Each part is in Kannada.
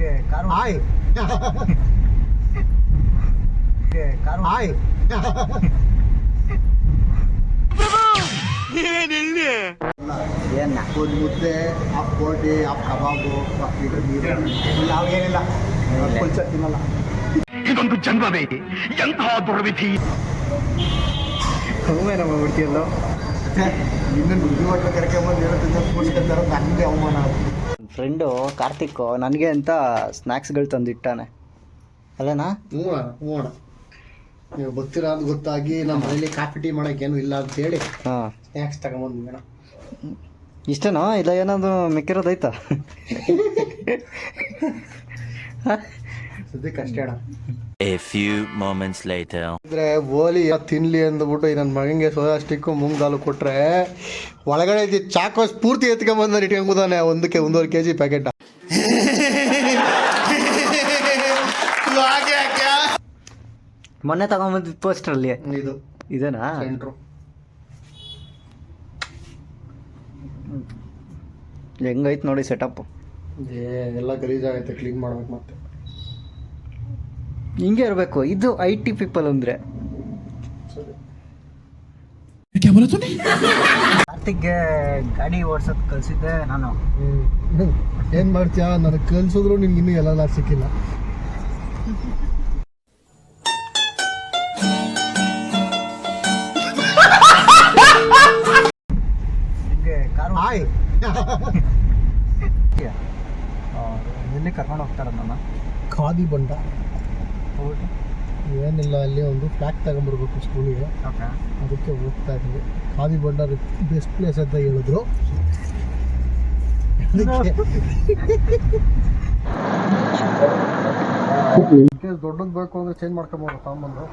ಹಾಯ್ ಹಾಯ್ ಏನ ಒಂದು ಮುದ್ದೆ ಹಾಫ್ ಬೋಟಿ ಹಾಫ್ ಕಬಾಬು ಹಾಫ್ ಲೀಟರ್ ನೀರು. ನಾವು ಏನಿಲ್ಲ. ಕುಲ್ಚ ತಿನ್ನಲ್ಲ. ಇದೊಂದು ಜನ್ಮವೇ ಎಂತಹ ದುರ್ವಿಧಿ. ಅವಮಾನ ಮಾಡ್ಬಿಡ್ತೀಯಲ್ಲ ಇನ್ನು ನುಗ್ಗಿ ಹೋಟ್ಲು ಕರ್ಕೊಂಬಂದು ಹೇಳ್ತಿದ್ದ ಕೂಡ್ಸ್ಕೊಂತಾರ ನನಗೆ ಅವಮಾನ ಆಗುತ್ತೆ. ಫ್ರೆಂಡು ಕಾರ್ತಿಕ್ ನನಗೆ ಅಂತ ಸ್ನ್ಯಾಕ್ಸ್ಗಳು ತಂದಿಟ್ಟಾನೆ. ಅಲ್ಲನಾ? ಹ್ಞೂ ಹ್ಞೂ. ನೀವು ಬರ್ತೀರಾ ಅಂತ ಗೊತ್ತಾಗಿ ನಮ್ಮ ಮನೇಲಿ ಕಾಫಿ ಟೀ ಮಾಡೋಕ್ಕೇನು ಇಲ್ಲ ಅಂತ ಹೇಳಿ ಹಾಂ. ಸ್ನ್ಯಾಕ್ಸ್ ತಗೊಂಬಂದು ಮೇಡಮ್ ಇಷ್ಟೇನೋ? ಇಲ್ಲ ಏನಾದರೂ ಮಿಕ್ಕಿರೋದೈತಾ ಸದ್ಯಕ್ಕೆ ಅಷ್ಟೇ ಅಣ್ಣ. ಎ ಫ್ಯೂ ಮೊಮೆಂಟ್ಸ್ ಲೇಟರ್ ಅಂದ್ರೆ ಓಲಿ ತಿನ್ಲಿ ಅಂದ್ಬಿಟ್ಟು ಈ ನನ್ನ ಮಗನಿಗೆ ಸೋಯಾ ಸ್ಟಿಕ್ಕು ಮುಂಗಾಲು ದಾಲು ಕೊಟ್ರೆ ಒಳಗಡೆ ಇದ್ದ ಚಾಕೋಸ್ ಪೂರ್ತಿ ಎತ್ಕೊಂಬಂದು ಇಟ್ಕೊಂಬುದಾನೆ ಒಂದಕ್ಕೆ ಒಂದೂವರೆ ಕೆ ಜಿ ಪ್ಯಾಕೆಟ್ ಮೊನ್ನೆ ತಗೊಂಬಂದಿದ್ದು ಪೋಸ್ಟ್ರಲ್ಲಿ ಇದು. ಇದೇನಾ? ಸೆಂಟ್ರು ಹೆಂಗೈತೆ ನೋಡಿ ಸೆಟಪ್ ಏ ಎಲ್ಲ ಗಲೀಜಾಗೈತೆ ಕ್ಲೀನ್ ಮಾಡ್ಬೇಕು ಮತ್ತೆ. ಹಿಂಗೆ ಇರಬೇಕು. ಇದು ಐ ಟಿ ಪೀಪಲ್ ಅಂದರೆ ಕಾರ್ತಿಕ್ಗೆ ಗಾಡಿ ಓಡ್ಸೋದು ಕಲಿಸಿದ್ದೆ ನಾನು. ಏನು ಮಾಡ್ತೀಯಾ? ನನಗೆ ಕಲ್ಸಿದ್ರು ನಿನ್ಗೆ ಇನ್ನೂ ಎಲ್ಲ ಸಿಕ್ಕಿಲ್ಲ. ಹಾಯ್ ಎಲ್ಲಿ ಕರ್ಕೊಂಡು ಹೋಗ್ತಾರೆ ನನ್ನ ಖಾದಿ ಬಂಡ. ಏನಿಲ್ಲ ಅಲ್ಲಿ ಒಂದು ಫ್ಲಾಗ್ ತಗೊಂಬರ್ಬೇಕು ಸ್ಕೂಲಿಗೆ ಅದಕ್ಕೆ ಹೋಗ್ತಾ ಇದ್ವಿ. ಕಾವಿ ಬಂಡಾರ್ ಬೆಸ್ಟ್ ಪ್ಲೇಸ್ ಅಂತ ಹೇಳಿದ್ರು. ದೊಡ್ಡದು ಬೇಕು ಅಂದ್ರೆ ಚೇಂಜ್ ಮಾಡ್ಕೊಬೋದು ತಗೊಂಬಂದು.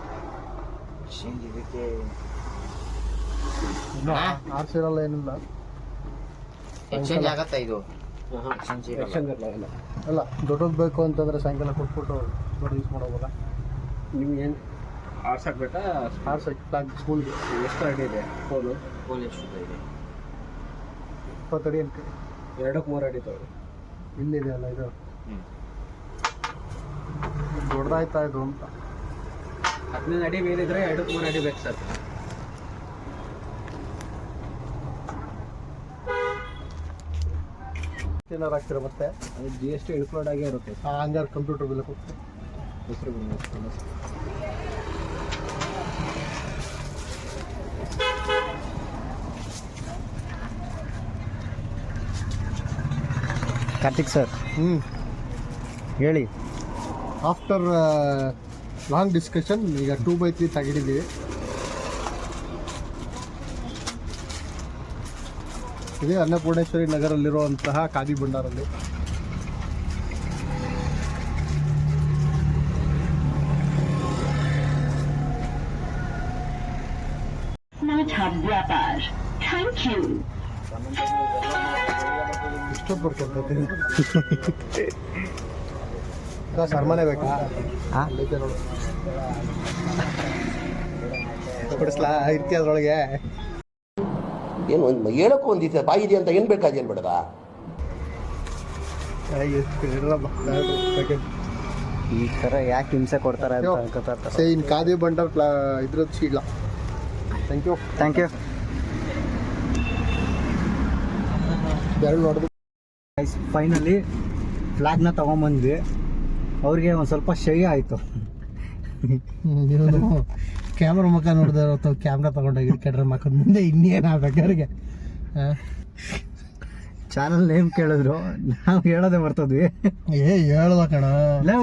ಇನ್ನು ಆರ್ಸಿರಲ್ಲ ಏನಿಲ್ಲ. ಎಕ್ಸ್ಚೇಂಜ್ ಆಗತ್ತಾ ಇದು? ಅಲ್ಲ ದೊಡ್ಡದು ಬೇಕು ಅಂತಂದ್ರೆ ಸಾಯಂಕಾಲ ಕೊಟ್ಬಿಟ್ಟು ದೊಡ್ಡ ಯೂಸ್ ಮಾಡೋಬೋದ ನಿಮ್ಗೆ ಏನು ಆರ್ಸಾಕ್ಬೇಕಾ ಆರ್ಸಕ್ಕೆ ಹಾಕ್ ಸ್ಕೂಲ್ಗೆ ಎಷ್ಟು ಅಡಿ ಇದೆ ಫೋನು ಅಡಿ ಅಂತ. ಎರಡಕ್ಕೆ ಮೂರು ಅಡಿ ತಗೊಳ್ಳಿ. ಇಲ್ಲಿದೆ ಅಲ್ಲ ಇದು? ದೊಡ್ಡದಾಯ್ತಾ ಇದು ಅಂತ. ಹದಿನೈದು ಅಡಿ ಮೇಲಿದ್ರೆ ಎರಡಕ್ಕೆ ಮೂರು ಅಡಿ ಬೇಕು ಸರ್. ಏನಾರು ಆಗ್ತಿರೋ ಮತ್ತೆ? ಅದು ಜಿ ಎಸ್ ಟಿ ಇನ್ಕ್ಲೂಡ್ ಆಗೇ ಇರುತ್ತೆ. ಹಂಗಾರೆ ಕಂಪ್ಯೂಟರ್ ಬಿಲ್ ಕೊಡ್ತೀವಿ ಹೆಸರು ಕಾರ್ತಿಕ್ ಸರ್. ಹ್ಞೂ ಹೇಳಿ. ಆಫ್ಟರ್ ಲಾಂಗ್ ಡಿಸ್ಕಷನ್ ಈಗ ಟೂ ಬೈ ತ್ರೀ ತಗೊಂಡಿದ್ದೀವಿ ಇದೇ ಅನ್ನಪೂರ್ಣೇಶ್ವರಿ ನಗರಲ್ಲಿರುವಂತಹ ಖಾದಿ ಭಂಡಾರಲ್ಲಿ ಬರ್ಕೊಳ್ತೀನಿ ಸರ್ಮನೆ ಬೇಕಾ ಹಾಂ ಅಲ್ಲೈತೆ ನೋಡು ಕೊಡಿಸ್ಲಾ ಇರ್ತೀಯ ಅದ್ರೊಳಗೆ ಏನು ಒಂದು ಹೇಳಕ್ಕೂ ಒಂದಿದೆ ಬಾಯಿ ಇದೆ ಅಂತ ಏನು ಬೇಕಾದೇನು ಬೇಡದ ಈ ಥರ ಯಾಕೆ ಹಿಂಸೆ ಕೊಡ್ತಾರೆ ಅಂತ ಅನ್ಕೋತಾರೆ ಇನ್ ಕಾದಿ ಬಂಡರ್ ಪ್ಲಾ ಇದ್ರದ್ದು ಶೀಲ ಥ್ಯಾಂಕ್ ಯು ಥ್ಯಾಂಕ್ ಯು ಎರಡು ನೋಡಿದ್ರು. ಫೈನಲಿ ಫ್ಲಾಗ್ನ ತೊಗೊಂಬಂದ್ವಿ. ಅವ್ರಿಗೆ ಒಂದು ಸ್ವಲ್ಪ ಶೈ ಆಯಿತು. ಕ್ಯಾಮ್ರಾ ಮುಖ ನೋಡಿದ್ರೆ ಅಥವಾ ಕ್ಯಾಮ್ರಾ ತೊಗೊಂಡೋಗಿ ಕೆಡ್ರ ಮಕ್ಕಳ. ಮುಂದೆ ಇನ್ನೇನು ಆಗ್ಬೇಕಾರಿಗೆ ಚಾನಲ್ ನೇಮ್ ಕೇಳಿದ್ರು. ನಾವು ಹೇಳೋದೇ ಬರ್ತದ್ವಿ ಏ ಹೇಳುವ ಕಣ.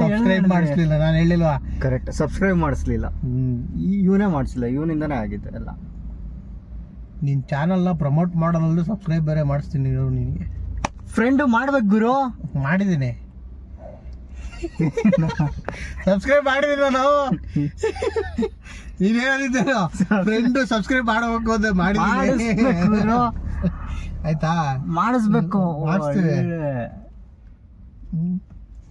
ಸಬ್ಸ್ಕ್ರೈಬ್. ಮಾಡಿಸ್ಲಿಲ್ಲ ನಾನು ಹೇಳಿಲ್ವಾ? ಕರೆಕ್ಟ್ ಸಬ್ಸ್ಕ್ರೈಬ್ ಮಾಡಿಸ್ಲಿಲ್ಲ. ಇವನೇ ಮಾಡಿಸ್ಲಿಲ್ಲ. ಇವನಿಂದನೇ ಆಗಿದ್ದು ಎಲ್ಲ. ನಿನ್ನ ಚಾನಲ್ನ ಪ್ರಮೋಟ್ ಮಾಡೋದಲ್ಲದೆ ಸಬ್ಸ್ಕ್ರೈಬ್ ಬೇರೆ ಮಾಡಿಸ್ತೀನಿ ಇರು ನಿನಗೆ. ಫ್ರೆಂಡು ಮಾಡ್ಬೇಕು ಗುರು. ಮಾಡಿದ್ದೀನಿ. ಸಬ್ಸ್ಕ್ರೈಬ್ ಮಾಡಿದ್ದೀನಿ ನಾನು ನೀನು ಹೇಳಿದ್ದೇನು? ಫ್ರೆಂಡ್ ಸಬ್ಸ್ಕ್ರೈಬ್ ಮಾಡಬೇಕು ಅಂತ ಮಾಡಿದ್ದೀನಿ. ಗುರು. ಆಯ್ತಾ? ಮಾಡಿಸ್ಬೇಕು. ಮಾಡಿಸ್ತೀವಿ.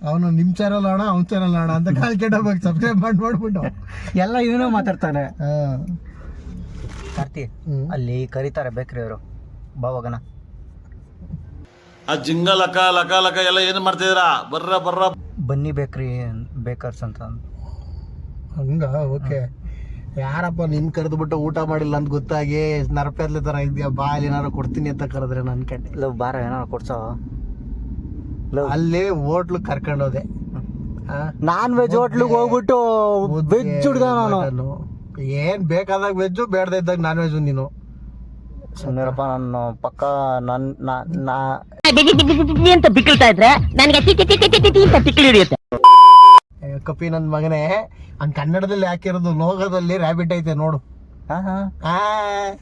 ಅವನು ನಿಮ್ ಚಾನಲ್ ಅಣ್ಣ ಅವ್ನ ಚಾನಲ್ ಅಂತ ಕಾಲ್ ಕೆಟ್ಟ ಸಬ್ಸ್ಕ್ರೈಬ್ ಮಾಡಿ ಮಾಡ್ಬಿಟ್ಟು. ಎಲ್ಲ ಇವನೇ ಮಾತಾಡ್ತಾನೆ. ಹಾ. ಕಾರ್ತಿ ಅಲ್ಲಿ ಕರೀತಾರೆ ಬೇಕ್ರಿ ಅವರು. ಬಾವಾಗನ ಆ ಜಿಂಗ ಲಕ ಲಕ ಲಕ ಎಲ್ಲ ಏನು ಮಾಡ್ತಿದ್ದೀರಾ? ಬರ್ರ ಬರ್ರ. ಬನ್ನಿ ಬೇಕ್ರಿ ಬೇಕರ್ಸ್ ಅಂತ. ಹಂಗ? ಓಕೆ. ಯಾರಪ್ಪ ನಿನ್ ಕರೆದು ಬಿಟ್ಟು ಊಟ ಮಾಡಿಲ್ಲ ಅಂತ ಗೊತ್ತಾಗಿ ನರಪೆದ್ಲೆ ತರ ಇದ್ಯಾ? ಬಾ ಅಲ್ಲಿ ಏನಾರು ಕೊಡ್ತೀನಿ ಅಂತ ಕರೆದ್ರೆ ನನ್ ಕಂಡೆ ಲವ್ ಬಾರ ಏನಾರು ಕೊಡ್ಸೋ. ಲವ್ ಅಲ್ಲಿ ಹೋಟ್ಲು ಕರ್ಕೊಂಡೋದೆ ಆ? ನಾನ್ ವೆಜ್ ಹೋಟ್ಲಿಗೆ ಹೋಗ್ಬಿಟ್ಟು ವೆಜ್ ಹುಡ್ಗ ನಾನು. ಏನ್ ಬೇಕಾದಾಗ ವೆಜ್ಜು ಬೇಡದ ಇದ್ದಾಗ ನಾನ್ ವೆಜ್ಜು ನೀನು. ಸುಮ್ಮನಿರಪ್ಪ ನಾನು ಪಕ್ಕ ನನ್ನ ನಾ- ನಾ ಅಂತ ಬಿಕ್ಕಳ್ತಾ ಇದ್ರೆ ನನಗೆ ಟಿ ಟಿ ಟಿ ಟಿ ಟಿ ಟಿ ಅಂತ ತಿಕ್ಲಿ ಹಿಡಿಯುತ್ತೆ ಏ, ಕಪಿ ನನ್ ಮಗನೇ ಅನ್ ಕನ್ನಡದಲ್ಲಿ ಹಾಕಿರೋದು ಲೋಗದಲ್ಲಿ ರ್ಯಾಬಿಟ್ ಐತೆ ನೋಡು. ಹಾ ಹಾ. ಆ,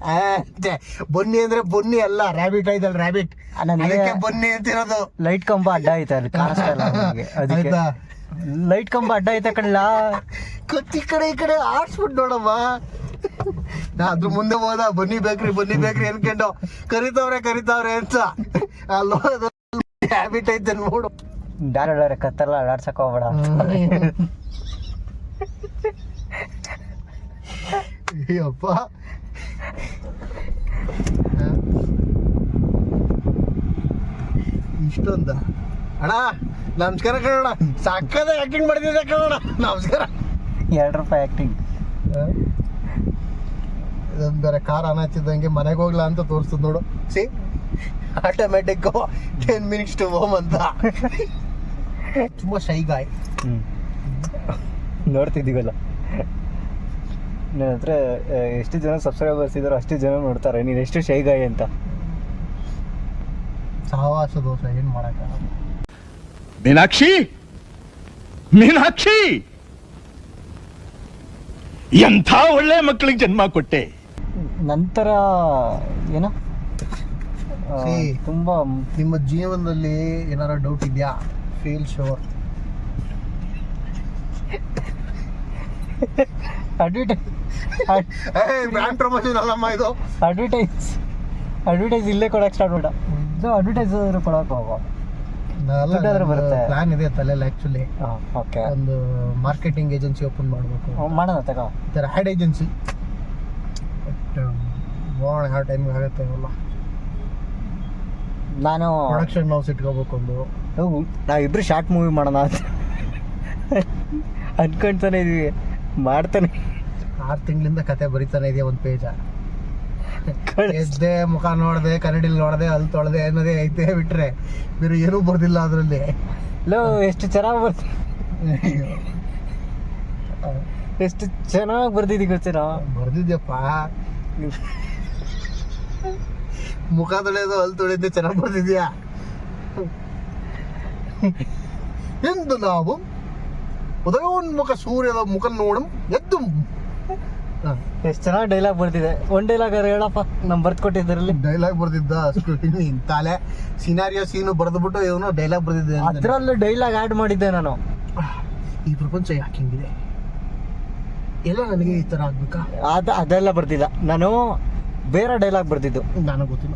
ಆ, ಛೆ, ಬನ್ನಿ ಅಂದ್ರೆ ಬನ್ನಿ ಅಲ್ಲ ರ್ಯಾಬಿಟ್ ಐತಲ್ ರ್ಯಾಬಿಟ್ ನನಗೆ ಅದಕ್ಕೆ ಬನ್ನಿ ಅಂತಿರೋದು. ಲೈಟ್ ಕಂಬ ಅಡ್ಡ ಐತೆ ಅಲ್ಲಿ ಕಾಣಿಸ್ತಾ ಇಲ್ಲ ನನಗೆ. ಅದಕ್ಕೆ ಆಯ್ತಾ? ಲೈಟ್ ಕಂಬ ಅಡ್ಡ ಐತೆ ಕಣ್ಲ. ಕತ್ತಿ ಕಡೆ ಈ ಕಡೆ ಆಡ್ಸ್ಬಿಟ್ಟು ನೋಡಮ್ಮ. ನಾ ಅದ್ರ ಮುಂದೆ ಹೋದ ಬನ್ನಿ ಬೇಕ್ರಿ ಬನ್ನಿ ಬೇಕ್ರಿ ಅನ್ಕೊಂಡು ಕರಿತಾವ್ರೆ ಕರಿತಾವ್ರೆ ಅಂತ. ಅಲ್ಲೋದ ಹ್ಯಾಬಿಟ್ ಐತೆ ನೋಡು. ಡಾರ ಕತ್ತಲ್ಲ ಆಡ್ಸಕ್ ಹೋಗ್ಬೇಡ. ಅಯ್ಯಪ್ಪ. ಇಷ್ಟೊಂದ? ಅಣ್ಣ ನಮಸ್ಕಾರ ಕಣೋಣ ಸಕ್ಕದ ಆಕ್ಟಿಂಗ್ ಮಾಡಿದ್ದೆ ಕಣೋಣ ನಮಸ್ಕಾರ. ಎರಡು ರೂಪಾಯಿ ಆಕ್ಟಿಂಗ್ ಇದೊಂದು ಬೇರೆ ಕಾರ್ ಆನ್ ಹಚ್ಚಿದಂಗೆ ಮನೆಗೆ ಹೋಗ್ಲಾ ಅಂತ ತೋರಿಸ್ತದ ನೋಡು. See automatic ten minutes to home ಅಂತ. ತುಂಬ ಶೈ ಗಾಯ್ ನೋಡ್ತಿದ್ದೀವಲ್ಲ? ನನ್ನ ಹತ್ರ ಎಷ್ಟು ಜನ ಸಬ್ಸ್ಕ್ರೈಬರ್ಸ್ ಇದಾರೋ ಅಷ್ಟು ಜನ ನೋಡ್ತಾರೆ. ನೀನು ಎಷ್ಟು ಶೈಗಾಯಿ ಅಂತ. ಸಹವಾಸ ದೋಷ ಏನು ಮಾಡಕ್ಕ ಮೀನಾಕ್ಷಿ! ಮೀನಾಕ್ಷಿ! ಎಂಥ ಒಳ್ಳೆ ಮಕ್ಕಳಿಗೆ ಜನ್ಮ ಕೊಟ್ಟೆ? ನಂತರ ಏನೋ. ತುಂಬಾ ನಿಮ್ಮ ಜೀವನದಲ್ಲಿ ಏನಾರ ಡೌಟ್ ಇದೆಯಾ? Feel sure advertise brand promotion ಅಲ್ಲಮ್ಮ ಇದು. ಅಡ್ವರ್ಟೈಸ್ ಇಲ್ಲೇ ಕೊಡಕ್ಕೆ ಸ್ಟಾರ್ಟ್ ಮಾಡ ಅಡ್ವರ್ಟೈಸ್ ಕೊಡಕ್ ಕೊಡಕ್ಕೆ ಹೋಗೋ ದುಡ್ಡಾದ್ರೆ ಬರುತ್ತೆ. ಪ್ಲಾನ್ ಇದೆ ತಲೆಯಲ್ಲಿ ಆಕ್ಚುಲಿ ಓಕೆ ಒಂದು ಮಾರ್ಕೆಟಿಂಗ್ ಏಜೆನ್ಸಿ ಓಪನ್ ಮಾಡಬೇಕು. ಮಾಡೋಣ ತಗೋ. ಥರ ಆ್ಯಡ್ ಏಜೆನ್ಸಿ ಬಟ್ ನೋಡೋಣ ಯಾವ ಟೈಮ್ಗೆ ಆಗುತ್ತೆ ಅವೆಲ್ಲ ನಾನು ಪ್ರೊಡಕ್ಷನ್ ಹೌಸ್ ಇಟ್ಕೋಬೇಕು ಒಂದು. ನಾವಿಬ್ರು ಶಾರ್ಟ್ ಮೂವಿ ಮಾಡೋಣ ಅಂತ. ಅನ್ಕೊಂತಾನೆ ಇದೀವಿ. ಮಾಡ್ತಾನೆ. ಆರು ತಿಂಗಳಿಂದ ಕತೆ ಬರಿತಾನೆ ಇದೆಯಾ ಒಂದು ಪೇಜ ಎದ್ದೆ ಮುಖ ನೋಡ್ದೆ ಕನ್ನಡಿಲಿ ನೋಡ್ದೆ ಅಲ್ಲಿ ತೊಳ್ದೆ ಅನ್ನೋದೇ ಐತೆ ಬಿಟ್ರೆ ಬೇರೆ ಏನೂ ಬರ್ದಿಲ್ಲ ಅದರಲ್ಲಿ. ಲೋ ಎಷ್ಟು ಚೆನ್ನಾಗಿ ಬರ್ತ ಎಷ್ಟು ಚೆನ್ನಾಗಿ ಬರ್ದಿದ್ದಿ ಗೊತ್ತೀರಾ? ಬರ್ದಿದ್ಯಪ್ಪ. ಮುಖ ತೊಳೆಯೋದು ಅಲ್ಲಿ ತೊಳೆಯೋದು ಚೆನ್ನಾಗಿ ಬರ್ದಿದ್ಯಾ? ಎಂದು ನಾವು ಉದಯೋನ್ಮುಖ ಸೂರ್ಯದ ಮುಖ ನೋಡಂ ಎದ್ದು ಎಷ್ಟು ಚೆನ್ನಾಗಿ ಡೈಲಾಗ್ ಬರ್ತಿದೆ ಒಂದ್ ಡೈಲಾಗ್ ಹೇಳಪ್ಪ ನಮ್ ಬರ್ತ್ ಕೊಟ್ಟಿದ್ದರಲ್ಲಿ. ಡೈಲಾಗ್ ಬರ್ದಿದ್ದ ಅಷ್ಟು ತಾಲೆ. ಸಿನಾರಿಯೋ ಸೀನು ಬರೆದ್ಬಿಟ್ಟು ಇವನು ಡೈಲಾಗ್ ಬರ್ದಿದ್ದೆ. ಅದ್ರಲ್ಲೂ ಡೈಲಾಗ್ ಆಡ್ ಮಾಡಿದ್ದೆ ನಾನು. ಈ ಪ್ರಪಂಚ ಯಾಕೆ ಹಿಂಗಿದೆ? ಎಲ್ಲ ನನಗೆ ಈ ತರ ಆಗ್ಬೇಕಾ? ಅದ ಅದೆಲ್ಲ ಬರ್ದಿಲ್ಲ. ನಾನು ಬೇರೆ ಡೈಲಾಗ್ ಬರ್ದಿದ್ದು. ನನಗೆ ಗೊತ್ತಿಲ್ಲ.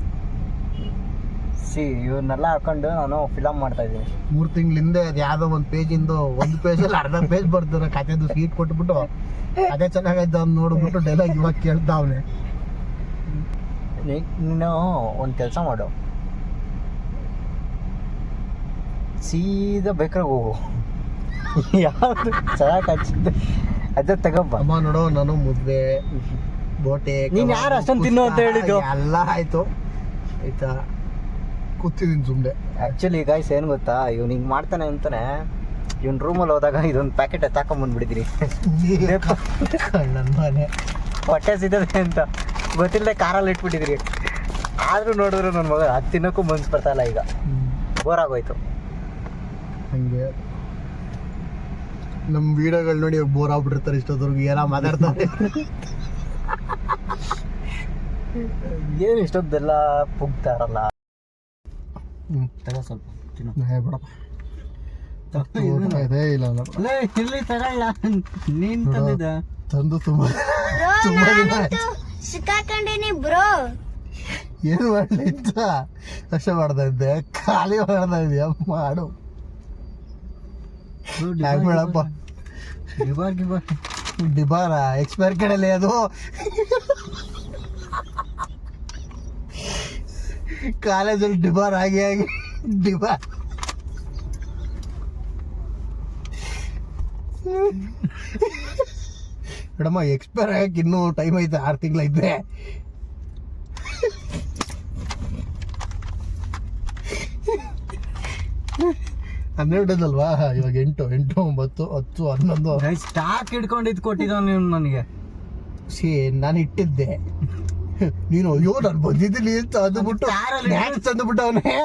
ಸಿ ಇವನ್ನೆಲ್ಲ ಹಾಕೊಂಡು ನಾನು ಫಿಲಮ್ ಮಾಡ್ತಾ ಇದ್ದೀನಿ. ಮೂರು ತಿಂಗಳಿಂದ ಅದು ಯಾವುದೋ ಒಂದು ಪೇಜಿಂದು ಒಂದು ಪೇಜಲ್ಲಿ ಅರ್ಧ ಪೇಜ್ ಬರ್ತಾರೆ ಕತೆದು ಸೀಟ್ ಕೊಟ್ಬಿಟ್ಟು ಅದೇ ಚೆನ್ನಾಗೈತೆ ಅಂತ ನೋಡ್ಬಿಟ್ಟು ಡೈಲಾಗ್ ಇವಾಗ ಕೇಳ್ತಾ ಅವನೇ. ನೀನು ಒಂದು ಕೆಲಸ ಮಾಡು. ಸೀದಾ ಬೇಕಾಗ ಹೋಗು. ಯಾವುದು ಚೆನ್ನಾಗಿ ಹಚ್ಚಿದ್ದೆ ಅದೇ ತಗೊಬ್ಬ ಅಮ್ಮ ನೋಡೋ ನಾನು ಮುದ್ದೆ ಬೋಟೆ ನೀನು ಯಾರು ಅಷ್ಟೊಂದು ತಿನ್ನು ಅಂತ ಹೇಳಿದ್ದು? ಎಲ್ಲ ಆಯ್ತು. ಆಯ್ತಾ? ಕೂತಿದ್ದೀನಿ ಸುಮ್ಮನೆ ಆ್ಯಕ್ಚುಲಿ ಗಾಯ್ಸ್ ಏನು ಗೊತ್ತಾ? ಇವ್ನು ಹಿಂಗೆ ಮಾಡ್ತಾನೆ ಅಂತಾನೆ ಇವ್ನ ರೂಮಲ್ಲಿ ಹೋದಾಗ ಇದೊಂದು ಪ್ಯಾಕೆಟ್ ಎತ್ತಾಕೊಂಬಂದ್ಬಿಟ್ಟಿದ್ದೀನಿ ನನ್ನ ಮನೆ. ಹೊಟ್ಟೆ ಸಿದ್ದದೆ ಅಂತ. ಗೊತ್ತಿಲ್ಲದೆ ಕಾರಲ್ಲಿ ಇಟ್ಬಿಟ್ಟಿದ್ರಿ ಆದರೂ ನೋಡಿದ್ರು ನನ್ನ ಮಗ ಅದು ತಿನ್ನೋಕ್ಕೂ ಮನ್ಸು ಬರ್ತಾ ಇಲ್ಲ ಈಗ. ಬೋರ್ ಆಗೋಯ್ತು. ಹಂಗೆ. ನಮ್ಮ ವಿಡಿಯೋಗಳು ನೋಡಿ ಬೋರ್ ಆಗ್ಬಿಟ್ಟಿರ್ತಾರೆ ಇಷ್ಟೊತ್ತವ್ರಿಗೆ. ಏನೋ ಮಾತಾಡ್ತಾರೆ. ಏನು ಇಷ್ಟೊಂದೆಲ್ಲ ಪುಗ್ತಾರಲ್ಲ ಹ್ಮ್. ತಗೋ ಸ್ವಲ್ಪ ತಿನ್ನು. ಏ ಬಿಡಪ್ಪ ಊಟ ಇದೇ ಇಲ್ಲ ನಾನು. ಲೇ, ಇಲ್ಲಿ. ತಗೊಳ್ಳ ನೀನ್ ತಂದಿದ್ದ? ತಂದು ತುಂಬಾ ತುಂಬಾ ದಿನ ಆಯ್ತು. ಸಿಕ್ಕಾಕೊಂಡೇನಿ ಬ್ರೋ. ಏನು ಮಾಡ್ಲಿ ಅಂತ ಅಷ್ಟೇ ಮಾಡ್ತಾ ಇದ್ದೆ. ಖಾಲಿ ಮಾಡ್ತಾ ಇದೆಯಾ ಮಾಡು. ಯಾಕೆ ಬೇಡಪ್ಪ? ಗಿಬಾರ್ ಗಿಬಾರ್ ಡಿಬಾರ. ಎಕ್ಸ್ಪೈರ್ ಕಡೆಯಲ್ಲಿ ಅದು. ಕಾಲೇಜಲ್ಲಿ ಡಿಬಾರ್ ಆಗಿ ಆಗಿ ಡಿಬಾರ್. ಮೇಡಮ್ಮ ಎಕ್ಸ್ಪೈರ್ ಆಗಕ್ಕೆ ಇನ್ನೂ ಟೈಮ್ ಐತೆ ಆರು ತಿಂಗಳೈತೆ ಹನ್ನೆರಡದಲ್ವಾ ಇವಾಗ ಎಂಟು ಎಂಟು ಒಂಬತ್ತು ಹತ್ತು ಹನ್ನೊಂದು. ಸ್ಟಾಕ್ ಹಿಡ್ಕೊಂಡಿದ್ದು ಇದು ಕೊಟ್ಟಿದ್ದಾನೆ ನೀವು ನನಗೆ? ಸಿ ನಾನು ಇಟ್ಟಿದ್ದೆ. ನೀನು ಅಯ್ಯೋ ನಾನು ಬಂದಿದ್ದೀನಿ ಅಂತ ಅಂದ್ಬಿಟ್ಟು ಸ್ನ್ಯಾಕ್ಸ್ ತಂದುಬಿಟ್ಟವನೇ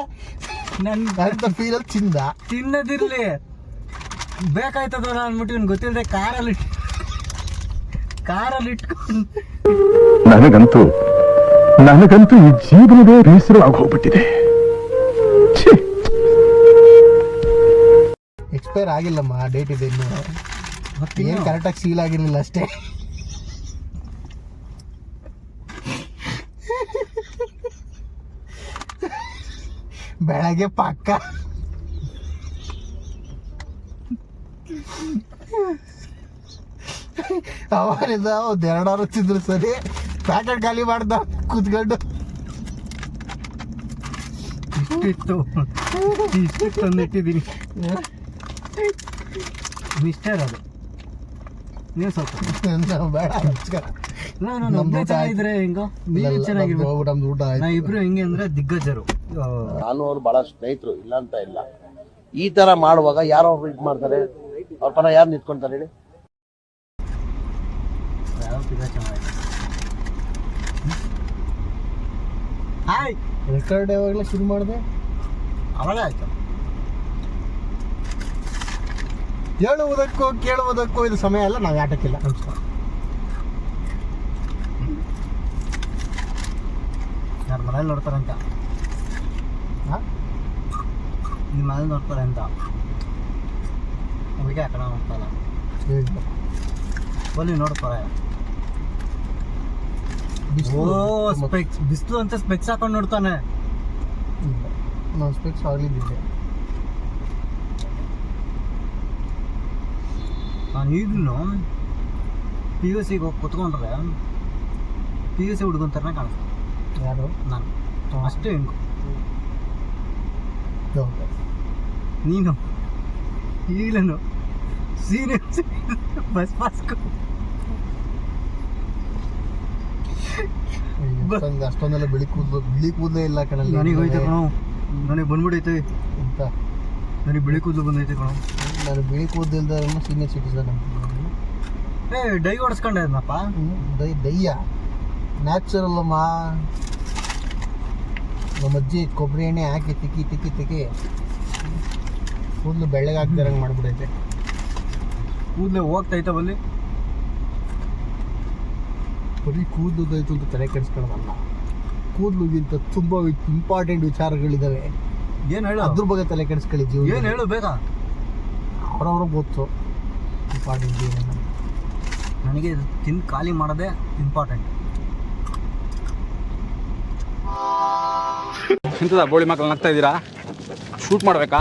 ನನ್ ಅಂತ ಫೀಲಲ್ಲಿ ತಿಂದ. ತಿನ್ನದಿರ್ಲಿ. ಬೇಕಾಯ್ತದ ಅಂದ್ಬಿಟ್ಟು ಇವ್ನು ಗೊತ್ತಿಲ್ಲದೆ ಕಾರಲ್ಲಿ ಕಾರಲ್ಲಿ ಇಟ್ಕೊಂಡು ನನಗಂತೂ ನನಗಂತೂ ಈ ಜೀವನವೇ ಬೇಸರ ಆಗೋಗ್ಬಿಟ್ಟಿದೆ. ಛೀ. ಎಕ್ಸ್ಪೈರ್ ಆಗಿಲ್ಲಮ್ಮ ಡೇಟ್ ಇದೆ ಇನ್ನು. ಏನು ಕರೆಕ್ಟಾಗಿ ಸೀಲ್ ಆಗಿರಲಿಲ್ಲ ಅಷ್ಟೇ. ಬೆಳಗ್ಗೆ ಪಕ್ಕ. ಅವರಿಂದ ಒಂದು ಎರಡಾರು ತಿಂದ್ರು ಸರಿ ಪ್ಯಾಕೆಟ್ ಖಾಲಿ ಮಾಡ್ದ ಕೂತ್ಕೊಂಡು. ಇಷ್ಟಿತ್ತು. ಇಷ್ಟಿತ್ತು ತಂದಿಟ್ಟಿದ್ದೀನಿ ಮಿಸ್ಟರ್ ಅದು. ನೀವು ಸ್ವಲ್ಪ. ನಾವು ಬೇಡ ನಮಸ್ಕಾರ. ನಾನು ನಮ್ದು ಊಟ ಚೆನ್ನಾಗಿದ್ರೆ ಹೆಂಗೋ? ನೀವೇ ಚೆನ್ನಾಗಿರ್ಬೇಕು. ನಮ್ದು ನಮ್ದು ಊಟ ನಾ ಆಯ್ತು ಇಬ್ರು ಹೆಂಗೆ ಅಂದ್ರೆ ದಿಗ್ಗಜರು. ನಾನು ಅವ್ರು ಬಹಳ ಸ್ನೇಹಿತರು ಇಲ್ಲ ಅಂತ ಇಲ್ಲ. ಈ ತರ ಮಾಡುವಾಗ ಯಾರೋ ಅವ್ರು ಇದು ಮಾಡ್ತಾರೆ? ಅವ್ರ ಪರ ಯಾರು ನಿಂತ್ಕೊಂತಾರೆ ಹೇಳಿ? ಯಾವ ಪಿಜ್ಜಾ ಚೆನ್ನಾಗಿದೆ ಹಾಯ್! ರೆಕಾರ್ಡ್ ಯಾವಾಗಲೇ ಶುರು ಮಾಡಿದೆ? ಅವಾಗ ಆಯ್ತು. ಹೇಳುವುದಕ್ಕೂ ಕೇಳುವುದಕ್ಕೂ ಇದು ಸಮಯ ಅಲ್ಲ ನಾವು ಆಟಕ್ಕಿಲ್ಲ ನಮಸ್ಕಾರ. ಯಾರು ಮನೇಲಿ ನೋಡ್ತಾರೆ ಅಂತ? ಹಾಂ? ನಿಮ್ಮ ಮನೇಲಿ ನೋಡ್ತಾರೆ ಅಂತ. ಅದಕ್ಕೆ ಆ ಕಡೆ ನೋಡ್ತಾರ ಬನ್ನಿ ನೋಡ್ತಾರೆ ಓ ಸ್ಪೆಕ್ಸ್ ಬಿಸಿಲು ಅಂತ ಸ್ಪೆಕ್ಸ್ ಹಾಕೊಂಡು ನೋಡ್ತಾನೆ. ನಾನು ಸ್ಪೆಕ್ಸ್ ಆಗಲಿದ್ದಿದ್ದೆ ನಾನು ಈಗಲೂ ಪಿ ಯು ಸಿಗೆ ಹೋಗಿ ಕುತ್ಕೊಂಡ್ರೆ ಪಿ ಯು ಸಿ ಹುಡುಗನ ಥರನೇ ಕಾಣಿಸ್ತಾನೆ ಯಾರು? ನಾನು. ಅಷ್ಟೇ ಹೌದು. ನೀನು. ಈಗಲೇನು ಸೀನಿಯರ್ ಬಸ್ ಪಾಸ್ ಅಷ್ಟೊಂದು ಅಷ್ಟೊಂದೆಲ್ಲ ಬಿಳಿ ಕೂದಲು ಬಿಳಿ ಕೂದಲೇ ಇಲ್ಲ ಕಣ ನನಗೆ. ಹೋಯ್ತು ಕಣೋ. ನನಗೆ ಬಂದ್ಬಿಡೈತೆ ಅಂತ ನನಗೆ ಬಿಳಿ ಕೂದಲು ಬಂದೈತೆ ಕಣೋ. ನಾನು ಬಿಳಿ ಕೂದಲಿಲ್ದ ಸೀನಿಯರ್ ಸಿಟಿಸನ್. ಏ ಡೈ ಹೊಡ್ಸ್ಕೊಂಡೆ ಅದನ್ನಪ್ಪ ಡೈ ದಯ್ಯ ನ್ಯಾಚುರಲ್ ಅಮ್ಮ. ನಮ್ಮ ಅಜ್ಜಿ ಕೊಬ್ಬರಿ ಎಣ್ಣೆ ಹಾಕಿ ತಿಕ್ಕಿ ತಿಕ್ಕಿ ತಿಕ್ಕಿ. ಕೂದಲು ಬೆಳ್ಳಗೆ ಹಾಕ್ದಿರಂಗೆ ಮಾಡಿಬಿಡೈತೆ. ಕೂದಲೇ ಹೋಗ್ತೈತೆ ಬಲ್ಲಿ. ಬರೀ ಕೂದಲುದಾಯ್ತು ಅಂತ ತಲೆ ಕೆಡಿಸ್ಕೊಳ್ಳೋದಲ್ಲ ಕೂದಲುಗಿಂತ ತುಂಬ ಇಂಪಾರ್ಟೆಂಟ್ ವಿಚಾರಗಳಿದ್ದಾವೆ ಏನು ಹೇಳು? ಅದ್ರ ಬಗ್ಗೆ ತಲೆ ಕೆಡಿಸ್ಕೊಳ್ಳಿ ಏನು ಜೀವನ ಹೇಳು ಬೇಗ? ಅವ್ರವ್ರಿಗೆ ಗೊತ್ತು. ಇಂಪಾರ್ಟೆಂಟ್ ಏನು ನನಗೆ ತಿಂದು ಖಾಲಿ ಮಾಡೋದೇ ಇಂಪಾರ್ಟೆಂಟ್ ಎಂತದ ಬೋಳಿ ಮಕ್ಕಳು ನಗ್ತಾ ಇದ್ದೀರಾ? ಶೂಟ್ ಮಾಡ್ಬೇಕಾ?